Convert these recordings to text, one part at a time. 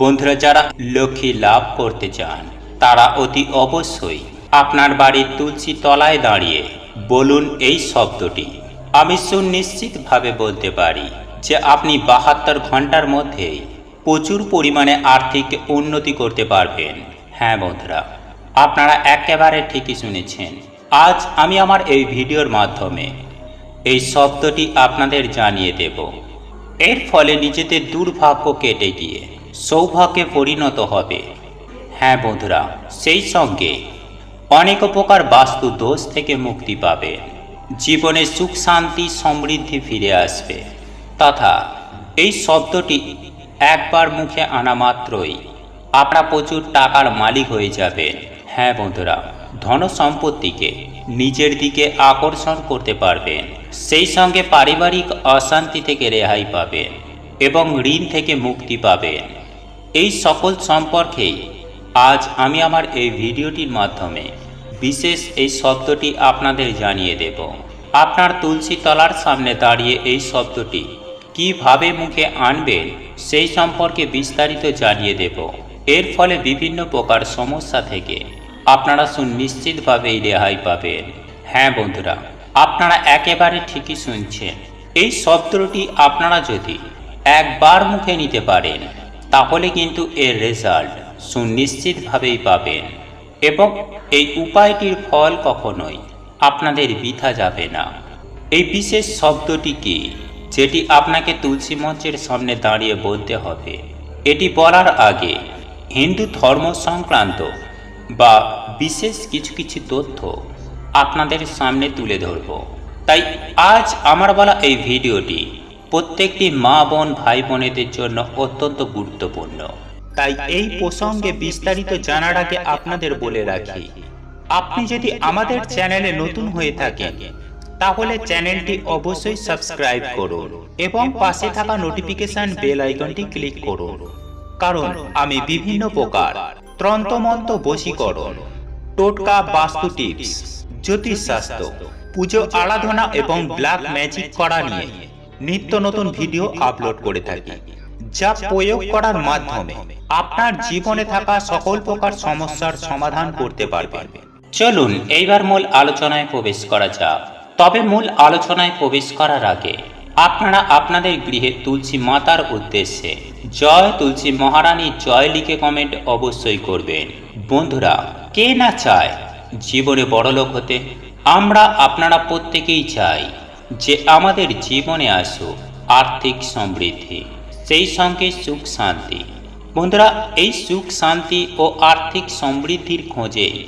বন্ধুরা, যারা লক্ষ্মী লাভ করতে চান, তারা অতি অবশ্যই আপনার বাড়ির তুলসী তলায় দাঁড়িয়ে বলুন এই শব্দটি। আমি সুনিশ্চিতভাবে বলতে পারি যে আপনি বাহাত্তর ঘণ্টার মধ্যেই প্রচুর পরিমাণে আর্থিক উন্নতি করতে পারবেন। হ্যাঁ বন্ধুরা, আপনারা একেবারে ঠিকই শুনেছেন। আজ আমি আমার এই ভিডিওর মাধ্যমে এই শব্দটি আপনাদের জানিয়ে দেব। এর ফলে নিজেদের দুর্ভাগ্য কেটে গিয়ে সৌভাগ্যে পরিণত হবে। হ্যাঁ বন্ধুরা, সেই সঙ্গে অনেক প্রকার বাস্তু দোষ থেকে মুক্তি পাবে। জীবনে সুখ, শান্তি, সমৃদ্ধি ফিরে আসবে। তথা এই শব্দটি একবার মুখে আনা মাত্রই আপনারা প্রচুর টাকার মালিক হয়ে যাবেন হ্যাঁ বন্ধুরা, ধন সম্পত্তিকে নিজের দিকে আকর্ষণ করতে পারবেন। সেই সঙ্গে পারিবারিক অশান্তি থেকে রেহাই পাবেন এবং ঋণ থেকে মুক্তি পাবেন। এই সকল সম্পর্কেই আজ আমি আমার এই ভিডিওটির মাধ্যমে বিশেষ এই শব্দটি আপনাদের জানিয়ে দেব। আপনার তুলসী তলার সামনে দাঁড়িয়ে এই শব্দটি কীভাবে মুখে আনবেন সেই সম্পর্কে বিস্তারিত জানিয়ে দেব। এর ফলে বিভিন্ন প্রকার সমস্যা থেকে আপনারা সুনিশ্চিতভাবেই রেহাই পাবেন। হ্যাঁ বন্ধুরা, আপনারা একেবারে ঠিকই শুনছেন। এই শব্দটি আপনারা যদি একবার মুখে নিতে পারেন তাহলে কিন্তু এর রেজাল্ট সুনিশ্চিতভাবেই পাবেন। এবং এই উপায়টির ফল কখনোই আপনাদের বৃথা যাবে না। এই বিশেষ শব্দটি কি, যেটি আপনাকে তুলসী মঞ্চের সামনে দাঁড়িয়ে বলতে হবে, এটি বলার আগে হিন্দু ধর্ম সংক্রান্ত বা বিশেষ কিছু কিছু তথ্য আপনাদের সামনে তুলে ধরব। তাই আজ আমার বলা এই ভিডিওটি প্রত্যেকটি মা বোন, ভাই বোনেদের জন্য অত্যন্ত গুরুত্বপূর্ণ। তাই এই প্রসঙ্গে বিস্তারিত জানার আগে আপনাদের বলে রাখি, আপনি যদি আমাদের চ্যানেলে নতুন হয়ে থাকেন, তাহলে চ্যানেলটি অবশ্যই সাবস্ক্রাইব করুন এবং পাশে থাকা নোটিফিকেশন বেল আইকনটি ক্লিক করুন। কারণ আমি বিভিন্ন প্রকার ত্রন্তমন্ত বশীকরণ, টোটকা বাস্তু টিপস, জ্যোতিষশাস্ত্র, পুজো আরাধনা এবং ব্ল্যাক ম্যাজিক করা নিয়ে নিত্য নতুন ভিডিও আপলোড করে থাকি যা প্রয়োগ করার মাধ্যমে আপনার জীবনে থাকা সকল প্রকার সমস্যার সমাধান করতে পারবেন। চলুন এইবার মূল আলোচনায় প্রবেশ করা যাক। তবে মূল আলোচনায় প্রবেশ করার আগে আপনারা আপনাদের গৃহে তুলসী মাতার উদ্দেশ্যে জয় তুলসী মহারানী জয় লিখে কমেন্ট অবশ্যই করবেন। বন্ধুরা কে না চায় জীবনে বড়লোক হতে? আমরা আপনারা প্রত্যেকেই চাই। যে আমাদের জীবনে আসুক আর্থিক সমৃদ্ধি, সেই সঙ্গে সুখ শান্তি। বন্ধুরা, এই সুখ শান্তি ও আর্থিক সমৃদ্ধির খোঁজে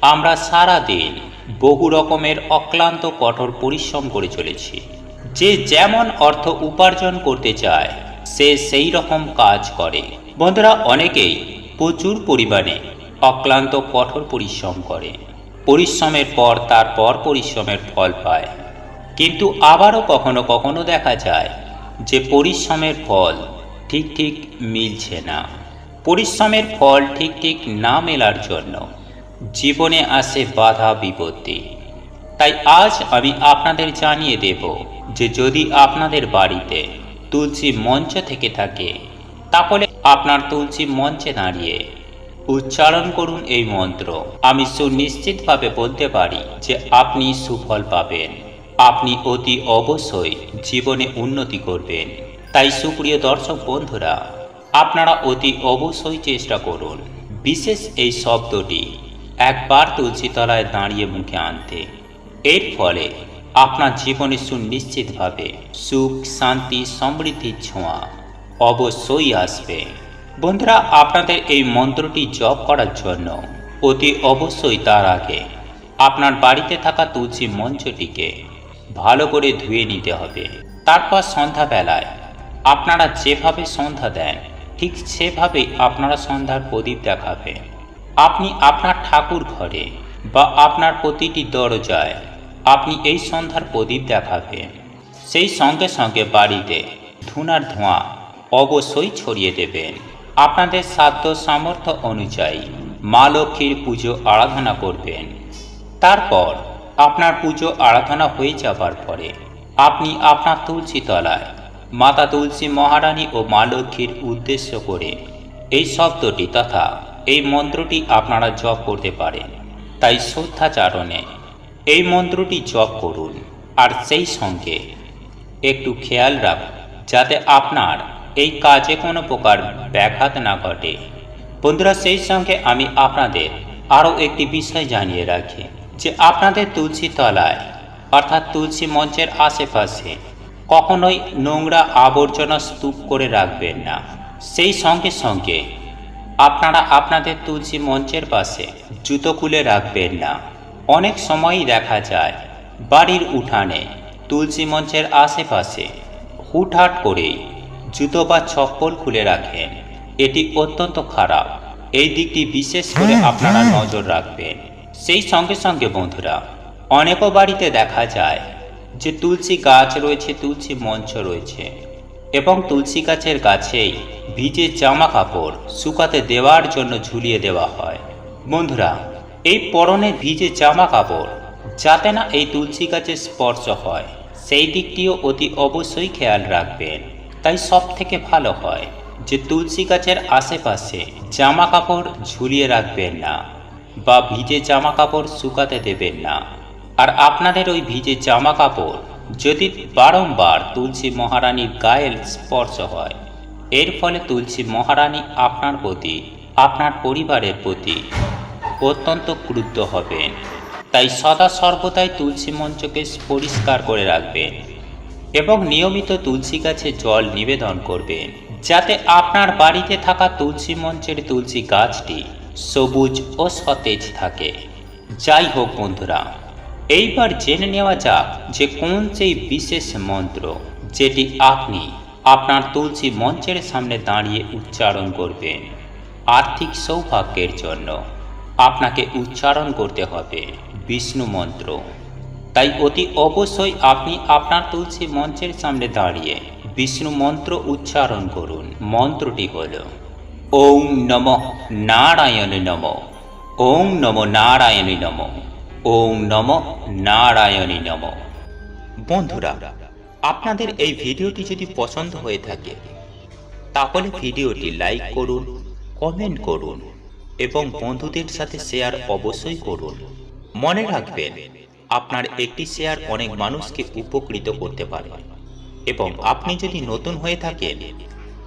আমরা সারা দিন বহু রকমের অক্লান্ত কঠোর পরিশ্রম করে চলেছি। যে যেমন অর্থ উপার্জন করতে চায়, সে সেই রকম কাজ করে। বন্ধুরা, অনেকেই প্রচুর পরিমাণে অক্লান্ত কঠোর পরিশ্রম করে। পরিশ্রমের পর তারপর পরিশ্রমের ফল পায়। কিন্তু আবারও কখনো কখনো দেখা যায় যে পরিশ্রমের ফল ঠিক ঠিক মিলছে না। পরিশ্রমের ফল ঠিক ঠিক না মেলার জন্য জীবনে আসে বাধা বিপত্তি। তাই আজ আমি আপনাদের জানিয়ে দেব যে যদি আপনাদের বাড়িতে তুলসী মঞ্চ থেকে থাকে, তাহলে আপনার তুলসী মঞ্চে দাঁড়িয়ে উচ্চারণ করুন এই মন্ত্র। আমি সুনিশ্চিতভাবে বলতে পারি যে আপনি সুফল পাবেন। আপনি অতি অবশ্যই জীবনে উন্নতি করবেন। তাই সুপ্রিয় দর্শক বন্ধুরা, আপনারা অতি অবশ্যই চেষ্টা করুন বিশেষ এই শব্দটি একবার তুলসী তলায় দাঁড়িয়ে মুখে আনতে। এর ফলে আপনার জীবনে সুনিশ্চিতভাবে সুখ, শান্তি সমৃদ্ধির ছোঁয়া অবশ্যই আসবে। বন্ধুরা, আপনাদের এই মন্ত্রটি জপ করার জন্য অতি অবশ্যই তার আগে আপনার বাড়িতে থাকা তুলসী মঞ্চটিকে ভালো করে ধুয়ে নিতে হবে। তারপর সন্ধ্যাবেলায় আপনারা যেভাবে সন্ধ্যা দেন, ঠিক সেভাবে আপনারা সন্ধ্যার প্রদীপ দেখাবেন আপনি আপনার ঠাকুর ঘরে বা আপনার প্রতিটি দরজায় আপনি এই সন্ধ্যার প্রদীপ দেখাবেন সেই সঙ্গে সঙ্গে বাড়িতে ধুনার ধোঁয়া অবশ্যই ছড়িয়ে দেবেন। আপনাদের সাধ্য সামর্থ্য অনুযায়ী মা লক্ষ্মীর পুজো আরাধনা করবেন। তারপর আপনার পুজো আরাধনা হয়ে যাবার পরে আপনি আপনার তুলসী তলায়, মাতা তুলসী মহারানী ও মা লক্ষ্মীর উদ্দেশ্য করে এই শব্দটি তথা এই মন্ত্রটি আপনারা জপ করতে পারেন। তাই শ্রদ্ধাচারণে এই মন্ত্রটি জপ করুন আর সেই সঙ্গে একটু খেয়াল রাখুন যাতে আপনার এই কাজে কোনো প্রকার ব্যাঘাত না ঘটে। বন্ধুরা, সেই সঙ্গে আমি আপনাদের আরও একটি বিষয় জানিয়ে রাখি। যে আপনাদের তুলসী তলায় অর্থাৎ তুলসী মঞ্চের আশেপাশে কখনোই নোংরা আবর্জনা স্তূপ করে রাখবেন না। সেই সঙ্গে সঙ্গে আপনারা আপনাদের তুলসী মঞ্চের পাশে জুতো খুলে রাখবেন না। অনেক সময়ই দেখা যায় বাড়ির উঠানে তুলসী মঞ্চের আশেপাশে হুটহাট করেই জুতো বা চপ্পল খুলে রাখেন। এটি অত্যন্ত খারাপ। এই দিকটি বিশেষ করে আপনারা নজর রাখবেন। সেই সঙ্গে সঙ্গে বন্ধুরা, অনেকও বাড়িতে দেখা যায় যে তুলসী গাছ রয়েছে, তুলসী মঞ্চ রয়েছে এবং তুলসী গাছের গাছেই ভিজে জামা কাপড় শুকাতে দেওয়ার জন্য ঝুলিয়ে দেওয়া হয়। বন্ধুরা, এই পরনে ভিজে জামা কাপড় যাতে না এই তুলসী গাছের স্পর্শ হয়, সেই দিকটিও অতি অবশ্যই খেয়াল রাখবেন। তাই সব থেকে ভালো হয় যে তুলসী গাছের আশেপাশে জামা কাপড় ঝুলিয়ে রাখবেন না। বা ভিজে জামা কাপড় শুকাতে দেবেন না। আর আপনাদের ওই ভিজে জামা কাপড় যদি বারংবার তুলসী মহারানীর গায়ের স্পর্শ হয়, এর ফলে তুলসী মহারানী আপনার প্রতি, আপনার পরিবারের প্রতি অত্যন্ত ক্রুদ্ধ হবেন। তাই সদা সর্বদাই তুলসী মঞ্চকে পরিষ্কার করে রাখবেন এবং নিয়মিত তুলসী গাছে জল নিবেদন করবেন, যাতে আপনার বাড়িতে থাকা তুলসী মঞ্চের তুলসী গাছটি সবুজ ও সতেজ থাকে। যাই হোক বন্ধুরা, এইবার জেনে নেওয়া যাক যে কোন সেই বিশেষ মন্ত্র যেটি আপনি আপনার তুলসী মঞ্চের সামনে দাঁড়িয়ে উচ্চারণ করবেন। আর্থিক সৌভাগ্যের জন্য আপনাকে উচ্চারণ করতে হবে বিষ্ণু মন্ত্র। তাই অতি অবশ্যই আপনি আপনার তুলসী মঞ্চের সামনে দাঁড়িয়ে বিষ্ণু মন্ত্র উচ্চারণ করুন। মন্ত্রটি হল ওম নম নারায়ণ নম। ওম নম নারায়ণী নম। ওম নম নারায়ণী নম। বন্ধুরা, আপনাদের এই ভিডিওটি যদি পছন্দ হয়ে থাকে, তাহলে ভিডিওটি লাইক করুন, কমেন্ট করুন এবং বন্ধুদের সাথে শেয়ার অবশ্যই করুন। মনে রাখবেন, আপনার একটি শেয়ার অনেক মানুষকে উপকৃত করতে পারে। এবং আপনি যদি নতুন হয়ে থাকেন